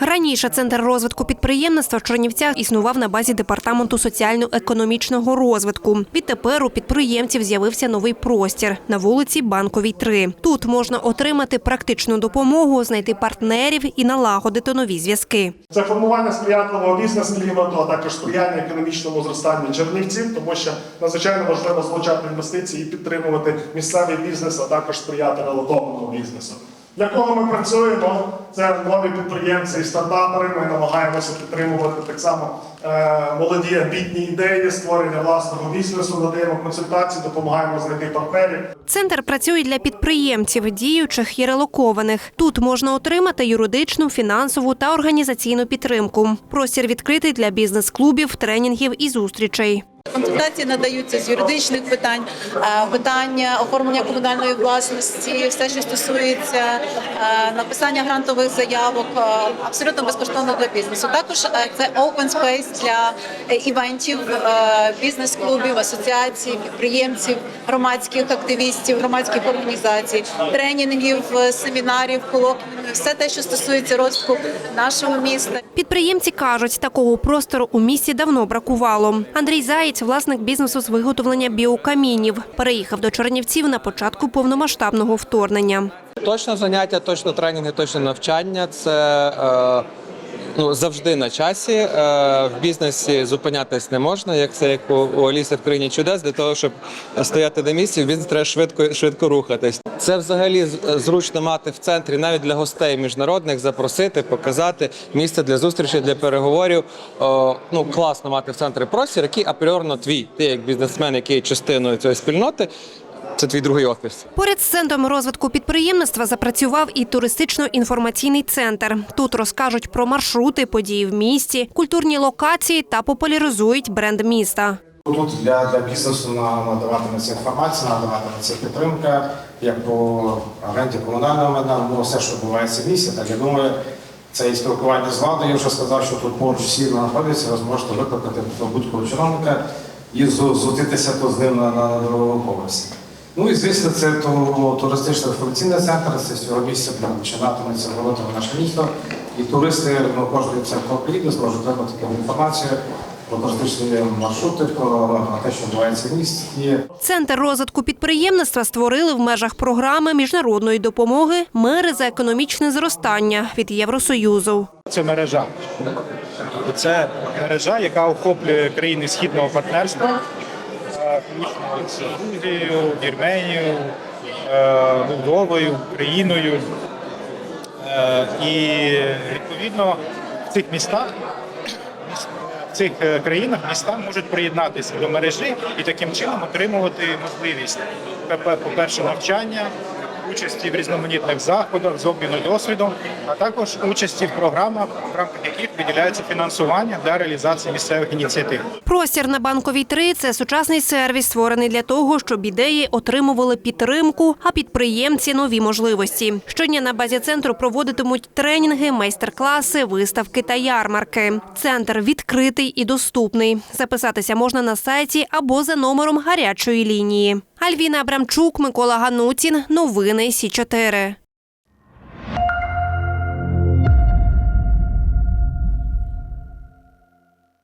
Раніше центр розвитку підприємництва в Чернівцях існував на базі департаменту соціально-економічного розвитку. Відтепер у підприємців з'явився новий простір на вулиці Банковій 3. Тут можна отримати практичну допомогу, знайти партнерів і налагодити нові зв'язки. Це формування сприятливого бізнес-клімату, а також сприяння економічному зростанню чернівців, тому що надзвичайно важливо залучати інвестиції і підтримувати місцевий бізнес, а також сприяти релокованому бізнесу. Для кого ми працюємо? Це нові підприємці і стартапери. Ми намагаємося підтримувати так само е, молоді амбітні ідеї, створення власного бізнесу, надаємо консультації, допомагаємо знайти партнерів. Центр працює для підприємців, діючих і релокованих. Тут можна отримати юридичну, фінансову та організаційну підтримку. Простір відкритий для бізнес-клубів, тренінгів і зустрічей. Консультації надаються з юридичних питань, е, питання оформлення комунальної власності, все, що стосується е, написання грантових заявок, е, абсолютно безкоштовно для бізнесу. Також це open space для івентів, бізнес-клубів, асоціацій, підприємців, громадських активістів, громадських організацій, тренінгів, семінарів, колоквіумів, все те, що стосується розвитку нашого міста. Підприємці кажуть, такого простору у місті давно бракувало. Андрій Заєць, власник бізнесу з виготовлення біокамінів, переїхав до Чернівців на початку повномасштабного вторгнення. Точно заняття, точно тренінги, точно навчання. Це е, ну, завжди на часі. Е, в бізнесі зупинятись не можна, як це як у, Аліси в країні чудес. Для того, щоб стояти на місці, він треба швидко, швидко рухатись. Це взагалі зручно мати в центрі, навіть для гостей міжнародних, запросити, показати місце для зустрічі, для переговорів. О, ну класно мати в центрі простір, який апріорно твій. Ти як бізнесмен, який є частиною цієї спільноти. Це твій другий офіс. Поряд з центром розвитку підприємництва запрацював і туристично-інформаційний центр. Тут розкажуть про маршрути, події в місті, культурні локації та популяризують бренд міста. Тут для, для бізнесу надаватиметься інформація, надаватиметься підтримка, як по агенті комунального майна, ну все, що відбувається в місті. Так я думаю, це і спілкування з владою. Я вже сказав, що тут поруч всі знаходяться, ви зможете викликати будь-кого чиновника і зустрітися тут з ним на, на другому поверсі. Ну і звісно, це то, туристично інформаційний центр, це місця починатиметься робота в наше місто. І туристи ну, кожної церкви зможуть отримати таку інформацію про туристичні маршрути, про те, що відбувається в місті. Центр розвитку підприємництва створили в межах програми міжнародної допомоги Мери за економічне зростання від Євросоюзу. Це мережа. Це мережа, яка охоплює країни східного партнерства, включно з Грузією, Вірменією, е, Молдовою, Україною. Е, І відповідно в цих містах. В цих е, країнах міста можуть приєднатися до мережі і таким чином отримувати можливість ПП, по-перше, навчання, участі в різноманітних заходах з обміну досвідом, а також участі в програмах, в рамках яких виділяється фінансування для реалізації місцевих ініціатив. Простір на банковій 3 – це сучасний сервіс, створений для того, щоб ідеї отримували підтримку, а підприємці нові можливості. Щодня на базі центру проводитимуть тренінги, майстер-класи, виставки та ярмарки. Центр відкритий і доступний. Записатися можна на сайті або за номером гарячої лінії. Альвіна Абрамчук, Микола Ганутін. Новини Сі 4